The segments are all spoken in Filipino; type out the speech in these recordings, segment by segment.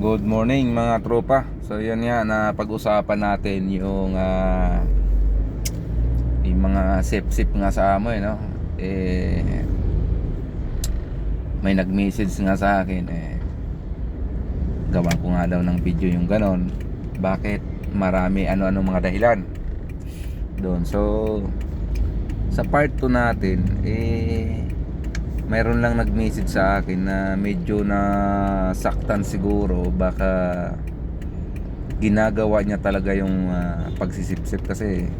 Good morning mga tropa. So yan nga na pag-usapan natin yung ah, yung mga sip-sip nga sa amo eh, no? Eh may nag-message nga sa akin eh gawa ko nga daw ng video yung ganon. Bakit marami ano-ano mga dahilan doon. So sa part 2 natin eh mayroon lang nag-message sa akin na medyo na saktan siguro. Baka ginagawa niya talaga yung ah, pagsisipsip kasi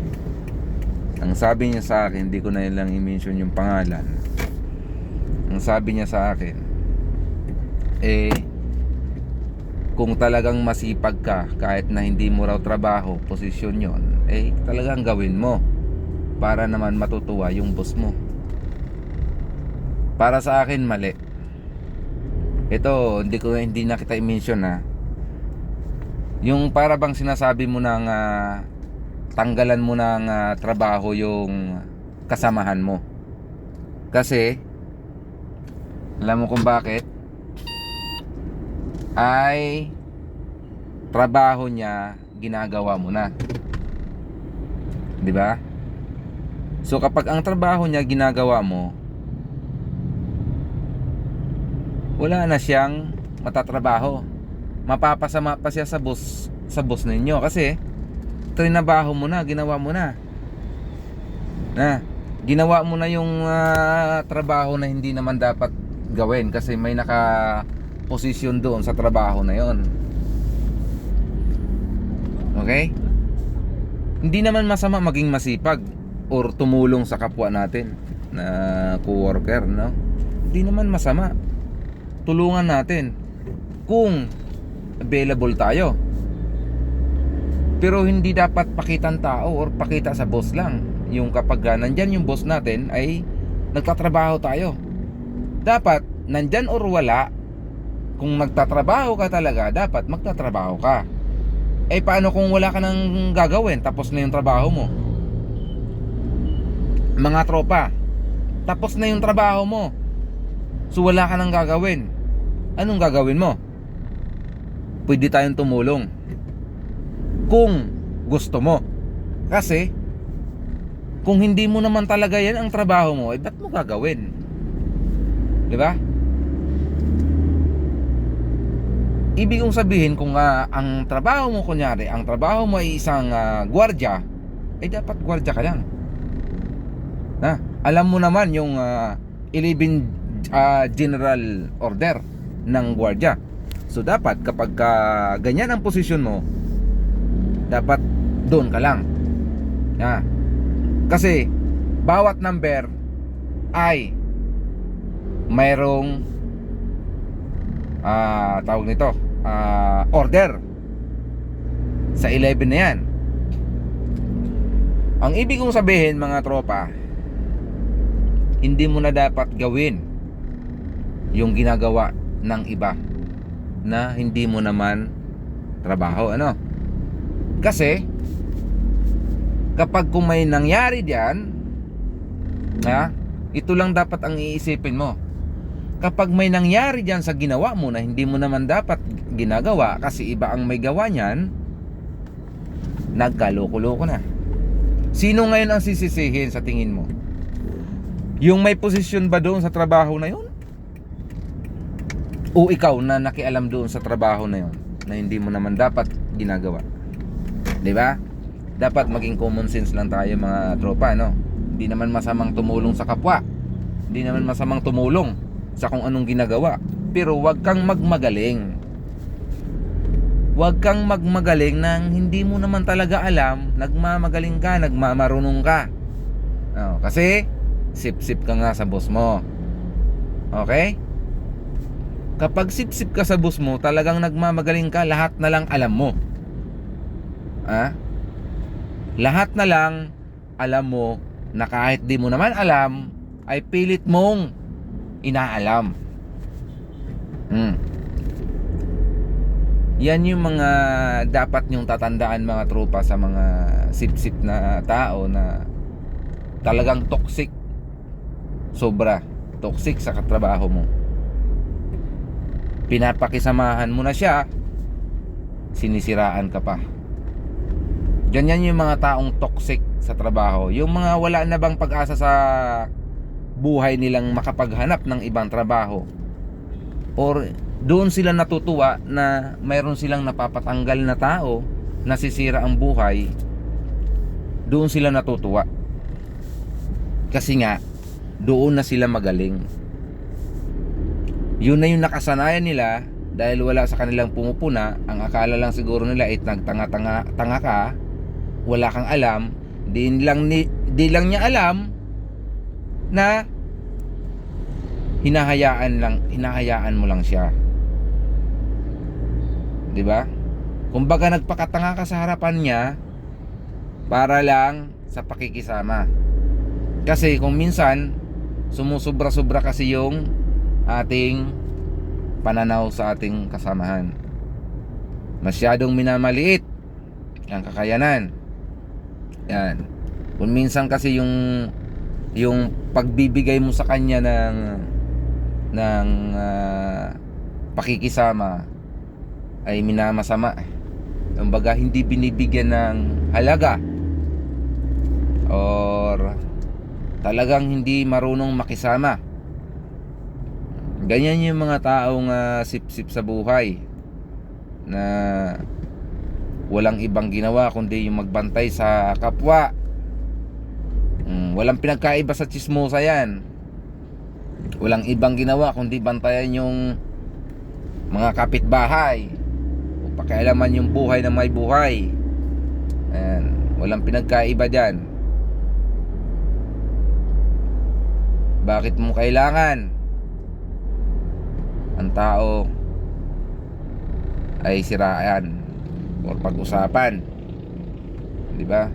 ang sabi niya sa akin hindi ko na lang i-mention yung pangalan. Ang sabi niya sa akin eh kung talagang masipag ka kahit na hindi mo raw trabaho posisyon yon eh talagang gawin mo para naman matutuwa yung boss mo para sa akin mali. Ito hindi ko hindi na kita i-mention ha yung para bang sinasabi mo ng ah, tanggalan mo ng ah, trabaho yung kasamahan mo. Kasi alam mo kung bakit? Ay trabaho niya ginagawa mo na. Di ba? So kapag ang trabaho niya ginagawa mo wala na siyang matatrabaho. Mapapasama pa siya sa boss sa boss ninyo kasi trinabaho mo na, ginawa mo na. Na, ginawa mo na yung ah, trabaho na hindi naman dapat gawin kasi may naka posisyon doon sa trabaho na yon. Okay? Hindi naman masama maging masipag or tumulong sa kapwa natin na co-worker, no? Hindi naman masama tulungan natin kung available tayo. Pero hindi dapat pakitan tao or pakita sa boss lang. Yung kapag nandyan yung boss natin ay nagtatrabaho tayo. Dapat nandyan or wala kung magtatrabaho ka talaga dapat magtatrabaho ka. Eh paano kung wala ka nang gagawin? Tapos na yung trabaho mo. Mga tropa tapos na yung trabaho mo. So wala ka nang gagawin. Anong gagawin mo? Pwede tayong tumulong. Kung gusto mo. Kasi kung hindi mo naman talaga yan ang trabaho mo, eh ba't mo gagawin? 'Di ba? Ibig kong sabihin kung ah, ang trabaho mo kunyari, ang trabaho mo ay isang ah, gwardiya, eh dapat gwardiya ka lang. Na, alam mo naman yung ah, 11 ah, general order ng gwardiya. So dapat kapag ka ganyan ang posisyon mo, dapat doon ka lang. Na. Kasi bawat number ay mayroong ah tawag nito, ah, order sa 11 na yan. Ang ibig kong sabihin mga tropa, hindi mo na dapat gawin yung ginagawa ng iba na hindi mo naman trabaho ano? Kasi kapag kung may nangyari diyan ha ito lang dapat ang iisipin mo. Kapag may nangyari diyan sa ginawa mo na hindi mo naman dapat ginagawa kasi iba ang may gawa niyan nagkaloko-loko na. Sino ngayon ang sisisihin sa tingin mo? Yung may posisyon ba doon sa trabaho na yun? O ikaw na nakialam doon sa trabaho na yun na hindi mo naman dapat ginagawa. 'Di ba? Dapat maging common sense lang tayo mga tropa, no? Hindi naman masamang tumulong sa kapwa. Hindi naman masamang tumulong sa kung anong ginagawa. Pero wag kang magmagaling. Wag kang magmagaling nang hindi mo naman talaga alam, nagmamagaling ka, nagmamarunong ka. Oh, kasi sip-sip ka nga sa boss mo. Okay? Kapag sip-sip ka sa boss mo, talagang nagmamagaling ka, lahat na lang alam mo. Ha? Lahat na lang alam mo na kahit di mo naman alam, ay pilit mong inaalam. Hmm. Yan yung mga dapat nyong tatandaan mga tropa sa mga sip-sip na tao na talagang toxic sobra toxic sa katrabaho mo pinapakisamahan mo na siya sinisiraan ka pa. Ganyan yung mga taong toxic sa trabaho. Yung mga wala na bang pag-asa sa buhay nilang makapaghanap ng ibang trabaho. Or doon sila natutuwa na mayroon silang napapatanggal na tao, nasisira ang buhay. Doon sila natutuwa. Kasi nga, doon na sila magaling. Yun na yung nakasanayan nila dahil wala sa kanilang pumupuna, ang akala lang siguro nila ay nagtanga-tanga tanga ka, wala kang alam, di lang ni, di lang niya alam na hinahayaan lang hinahayaan mo lang siya. 'Di ba? Kumbaga nagpakatanga ka sa harapan niya para lang sa pakikisama. Kasi kung minsan sumusubra-subra kasi yung ating pananaw sa ating kasamahan. Masyadong minamaliit ang kakayanan. Yan. Kung minsan kasi yung yung pagbibigay mo sa kanya ng ng ah, pakikisama ay minamasama. Kumbaga hindi binibigyan ng halaga or talagang hindi marunong makisama. Ganyan yung mga taong ah, sip-sip sa buhay na walang ibang ginawa kundi yung magbantay sa kapwa. Mm, walang pinagkaiba sa chismosa yan. Walang ibang ginawa kundi bantayan yung mga kapitbahay o pakialaman yung buhay ng may buhay. Ayan. Walang pinagkaiba dyan. Bakit mo kailangan? Ang tao ay siraan or pag-usapan. 'Di ba?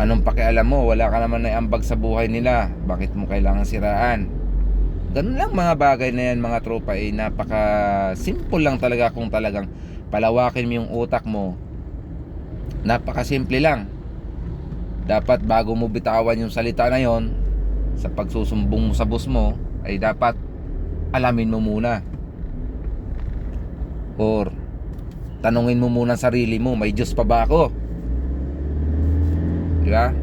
Anong pakialam mo? Wala ka naman na ambag sa buhay nila. Bakit mo kailangan siraan? Ganun lang mga bagay na yan mga tropa eh napaka simple lang talaga kung talagang palawakin mo yung utak mo. Napaka simple lang. Dapat bago mo bitawan yung salita na yon sa pagsusumbong mo sa boss mo ay dapat alamin mo muna. Or tanungin mo muna sarili mo, may Diyos pa ba ako? Di ba?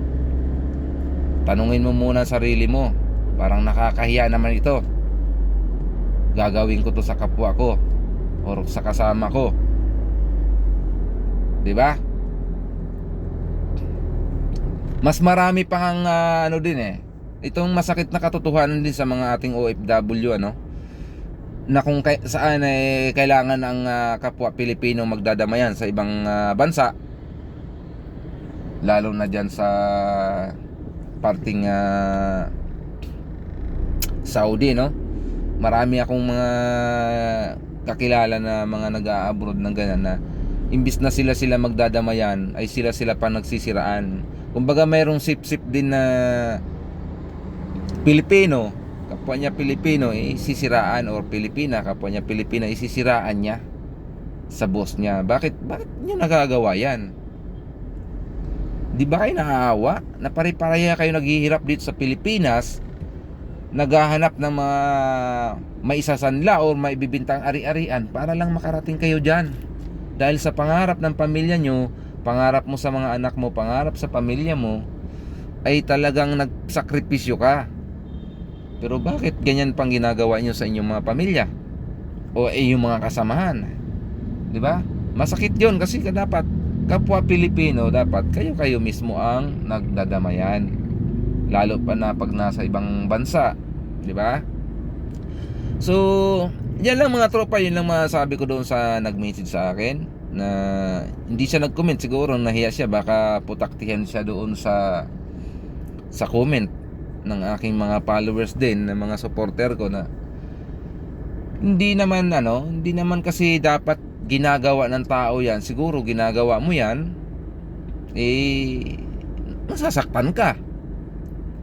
Tanungin mo muna sarili mo. Parang nakakahiya naman ito. Gagawin ko to sa kapwa ko or sa kasama ko. Di ba? Mas marami pang ang ah, ano din eh. Itong masakit na katotohanan din sa mga ating OFW ano na kung kay, saan eh, kailangan ang ah, kapwa Pilipino magdadamayan sa ibang ah, bansa lalo na dyan sa parting ah, Saudi no? Marami akong mga kakilala na mga nag-a-abroad ng ganyan na imbis na sila sila magdadamayan ay sila sila pa nagsisiraan. Kumbaga mayroong sip-sip din na Pilipino kapwa niya Pilipino eh, sisiraan or Pilipina kapwa niya Pilipina isisiraan niya sa boss niya. Bakit bakit niyo nagagawa yan? Di ba kayo nakaawa na pare-pareha kayo naghihirap dito sa Pilipinas naghahanap ng mga maisasanla or maibibintang ari-arian para lang makarating kayo dyan? Dahil sa pangarap ng pamilya nyo pangarap mo sa mga anak mo pangarap sa pamilya mo ay talagang nagsakripisyo ka pero bakit ganyan pang ginagawa nyo sa inyong mga pamilya? O eh, yung mga kasamahan? 'Di ba? Masakit 'yon kasi ka dapat kapwa Pilipino dapat kayo kayo mismo ang nagdadamayan. Lalo pa na pag nasa ibang bansa, 'di ba? So, yan lang mga tropa, yun lang masabi ko doon sa nag-message sa akin na hindi siya nag-comment siguro nahiya siya baka putaktihan siya doon sa sa comment ng aking mga followers din, ng mga supporter ko na hindi naman ano, hindi naman kasi dapat ginagawa ng tao yan. Siguro ginagawa mo yan eh masasaktan ka.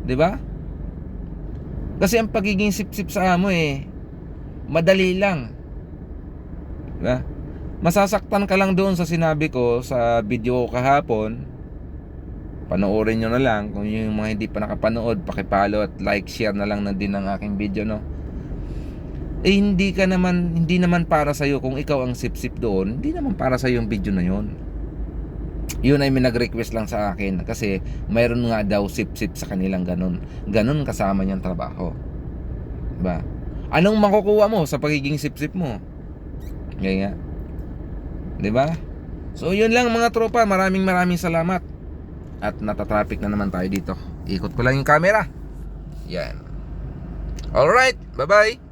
'Di ba? Kasi ang pagiging sip-sip sa amo eh madali lang. 'Di ba? Masasaktan ka lang doon sa sinabi ko sa video ko kahapon panoorin nyo na lang kung yung mga hindi pa nakapanood pakipalo at like share na lang na din ng aking video no eh hindi ka naman hindi naman para sa kung ikaw ang sip-sip doon, hindi naman para sa yung video na yon. Yun ay may nag-request lang sa akin kasi mayroon nga daw sip-sip sa kanilang ganun. Ganun kasama niyang trabaho. ba? Anong makukuha mo sa pagiging sip-sip mo? Kaya 'Di ba? So yun lang mga tropa, maraming maraming salamat. At natatraffic na naman tayo dito. Ikot ko lang yung camera. Yan. Alright, bye-bye.